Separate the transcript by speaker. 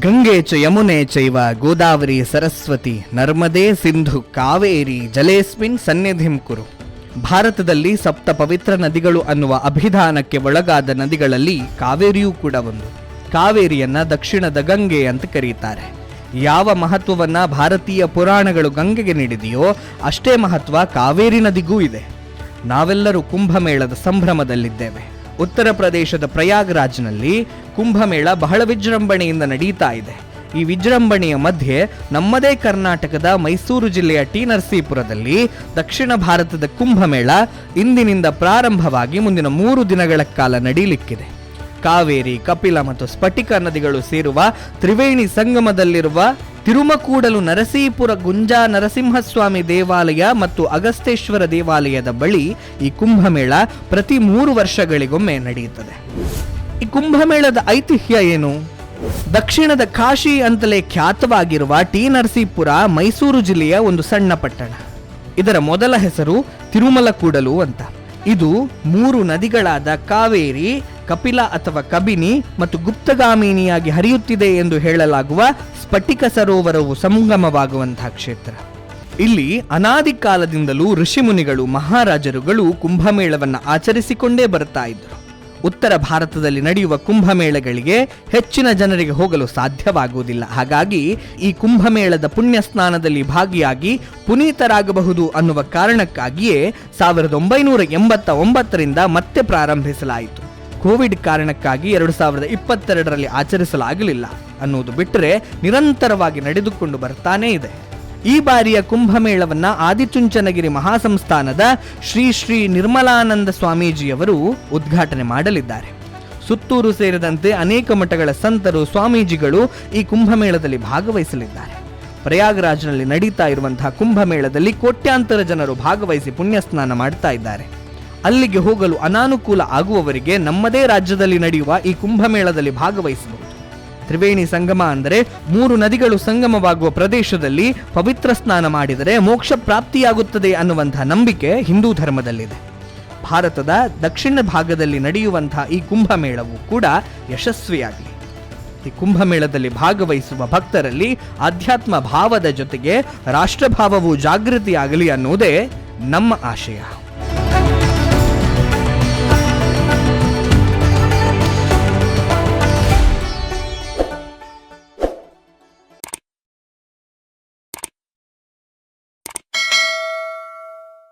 Speaker 1: ಗಂಗೆ ಚ ಯಮುನೆ ಚೈವ ಗೋದಾವರಿ ಸರಸ್ವತಿ ನರ್ಮದೆ ಸಿಂಧು ಕಾವೇರಿ ಜಲೇಸ್ಮಿನ್ ಸನ್ನಿಧಿಂ ಕುರು. ಭಾರತದಲ್ಲಿ ಸಪ್ತ ಪವಿತ್ರ ನದಿಗಳು ಅನ್ನುವ ಅಭಿಧಾನಕ್ಕೆ ಒಳಗಾದ ನದಿಗಳಲ್ಲಿ ಕಾವೇರಿಯೂ ಕೂಡ ಒಂದು. ಕಾವೇರಿಯನ್ನ ದಕ್ಷಿಣದ ಗಂಗೆ ಅಂತ ಕರೀತಾರೆ. ಯಾವ ಮಹತ್ವವನ್ನ ಭಾರತೀಯ ಪುರಾಣಗಳು ಗಂಗೆಗೆ ನೀಡಿದೆಯೋ ಅಷ್ಟೇ ಮಹತ್ವ ಕಾವೇರಿ ನದಿಗೂ ಇದೆ. ನಾವೆಲ್ಲರೂ ಕುಂಭಮೇಳದ ಸಂಭ್ರಮದಲ್ಲಿದ್ದೇವೆ. ಉತ್ತರ ಪ್ರದೇಶದ ಪ್ರಯಾಗ್ರಾಜ್ನಲ್ಲಿ ಕುಂಭಮೇಳ ಬಹಳ ವಿಜೃಂಭಣೆಯಿಂದ ನಡೀತಾ ಇದೆ. ಈ ವಿಜೃಂಭಣೆಯ ಮಧ್ಯೆ ನಮ್ಮದೇ ಕರ್ನಾಟಕದ ಮೈಸೂರು ಜಿಲ್ಲೆಯ ಟಿ ನರಸೀಪುರದಲ್ಲಿ ದಕ್ಷಿಣ ಭಾರತದ ಕುಂಭಮೇಳ ಇಂದಿನಿಂದ ಪ್ರಾರಂಭವಾಗಿ ಮುಂದಿನ ಮೂರು ದಿನಗಳ ಕಾಲ ನಡೀಲಿಕ್ಕಿದೆ. ಕಾವೇರಿ, ಕಪಿಲ ಮತ್ತು ಸ್ಫಟಿಕ ನದಿಗಳು ಸೇರುವ ತ್ರಿವೇಣಿ ಸಂಗಮದಲ್ಲಿರುವ ತಿರುಮಕೂಡಲು ನರಸೀಪುರ ಗುಂಜಾ ನರಸಿಂಹಸ್ವಾಮಿ ದೇವಾಲಯ ಮತ್ತು ಅಗಸ್ತೇಶ್ವರ ದೇವಾಲಯದ ಬಳಿ ಈ ಕುಂಭಮೇಳ ಪ್ರತಿ ಮೂರು ವರ್ಷಗಳಿಗೊಮ್ಮೆ ನಡೆಯುತ್ತದೆ. ಈ ಕುಂಭಮೇಳದ ಐತಿಹ್ಯ ಏನು? ದಕ್ಷಿಣದ ಕಾಶಿ ಅಂತಲೇ ಖ್ಯಾತವಾಗಿರುವ ಟಿ ನರಸೀಪುರ ಮೈಸೂರು ಜಿಲ್ಲೆಯ ಒಂದು ಸಣ್ಣ ಪಟ್ಟಣ. ಇದರ ಮೊದಲ ಹೆಸರು ತಿರುಮಲಕೂಡಲು ಅಂತ. ಇದು ಮೂರು ನದಿಗಳಾದ ಕಾವೇರಿ, ಕಪಿಲ ಅಥವಾ ಕಬಿನಿ ಮತ್ತು ಗುಪ್ತಗಾಮಿನಿಯಾಗಿ ಹರಿಯುತ್ತಿದೆ ಎಂದು ಹೇಳಲಾಗುವ ಸ್ಫಟಿಕ ಸರೋವರವು ಸಂಗಮವಾಗುವಂತಹ ಕ್ಷೇತ್ರ. ಇಲ್ಲಿ ಅನಾದಿ ಕಾಲದಿಂದಲೂ ಋಷಿಮುನಿಗಳು ಮಹಾರಾಜರುಗಳು ಕುಂಭಮೇಳವನ್ನು ಆಚರಿಸಿಕೊಂಡೇ ಬರ್ತಾ ಇದ್ರು ಉತ್ತರ ಭಾರತದಲ್ಲಿ ನಡೆಯುವ ಕುಂಭಮೇಳಗಳಿಗೆ ಹೆಚ್ಚಿನ ಜನರಿಗೆ ಹೋಗಲು ಸಾಧ್ಯವಾಗುವುದಿಲ್ಲ. ಹಾಗಾಗಿ ಈ ಕುಂಭಮೇಳದ ಪುಣ್ಯ ಸ್ನಾನದಲ್ಲಿ ಭಾಗಿಯಾಗಿ ಪುನೀತರಾಗಬಹುದು ಅನ್ನುವ ಕಾರಣಕ್ಕಾಗಿಯೇ ಸಾವಿರದ ಒಂಬೈನೂರ ಎಂಬತ್ತ ಒಂಬತ್ತರಿಂದ ಮತ್ತೆ ಪ್ರಾರಂಭಿಸಲಾಯಿತು. ಕೋವಿಡ್ ಕಾರಣಕ್ಕಾಗಿ ಎರಡು ಸಾವಿರದ ಇಪ್ಪತ್ತೆರಡರಲ್ಲಿ ಆಚರಿಸಲಾಗಲಿಲ್ಲ ಅನ್ನುವುದು ಬಿಟ್ಟರೆ ನಿರಂತರವಾಗಿ ನಡೆದುಕೊಂಡು ಬರ್ತಾನೇ ಇದೆ. ಈ ಬಾರಿಯ ಕುಂಭಮೇಳವನ್ನ ಆದಿಚುಂಚನಗಿರಿ ಮಹಾಸಂಸ್ಥಾನದ ಶ್ರೀ ಶ್ರೀ ನಿರ್ಮಲಾನಂದ ಸ್ವಾಮೀಜಿಯವರು ಉದ್ಘಾಟನೆ ಮಾಡಲಿದ್ದಾರೆ. ಸುತ್ತೂರು ಸೇರಿದಂತೆ ಅನೇಕ ಮಠಗಳ ಸಂತರು, ಸ್ವಾಮೀಜಿಗಳು ಈ ಕುಂಭಮೇಳದಲ್ಲಿ ಭಾಗವಹಿಸಲಿದ್ದಾರೆ. ಪ್ರಯಾಗರಾಜ್ನಲ್ಲಿ ನಡೀತಾ ಇರುವಂತಹ ಕುಂಭಮೇಳದಲ್ಲಿ ಕೋಟ್ಯಾಂತರ ಜನರು ಭಾಗವಹಿಸಿ ಪುಣ್ಯ ಸ್ನಾನ ಮಾಡ್ತಾ ಇದ್ದಾರೆ. ಅಲ್ಲಿಗೆ ಹೋಗಲು ಅನಾನುಕೂಲ ಆಗುವವರಿಗೆ ನಮ್ಮದೇ ರಾಜ್ಯದಲ್ಲಿ ನಡೆಯುವ ಈ ಕುಂಭಮೇಳದಲ್ಲಿ ಭಾಗವಹಿಸಬಹುದು ತ್ರಿವೇಣಿ ಸಂಗಮ ಅಂದರೆ ಮೂರು ನದಿಗಳು ಸಂಗಮವಾಗುವ ಪ್ರದೇಶದಲ್ಲಿ ಪವಿತ್ರ ಸ್ನಾನ ಮಾಡಿದರೆ ಮೋಕ್ಷ ಪ್ರಾಪ್ತಿಯಾಗುತ್ತದೆ ಅನ್ನುವಂಥ ನಂಬಿಕೆ ಹಿಂದೂ ಧರ್ಮದಲ್ಲಿದೆ. ಭಾರತದ ದಕ್ಷಿಣ ಭಾಗದಲ್ಲಿ ನಡೆಯುವಂತಹ ಈ ಕುಂಭಮೇಳವು ಕೂಡ ಯಶಸ್ವಿಯಾಗಲಿ. ಈ ಕುಂಭಮೇಳದಲ್ಲಿ ಭಾಗವಹಿಸುವ ಭಕ್ತರಲ್ಲಿ ಆಧ್ಯಾತ್ಮ ಭಾವದ ಜೊತೆಗೆ ರಾಷ್ಟ್ರಭಾವವು ಜಾಗೃತಿಯಾಗಲಿ ಅನ್ನುವುದೇ ನಮ್ಮ ಆಶಯ.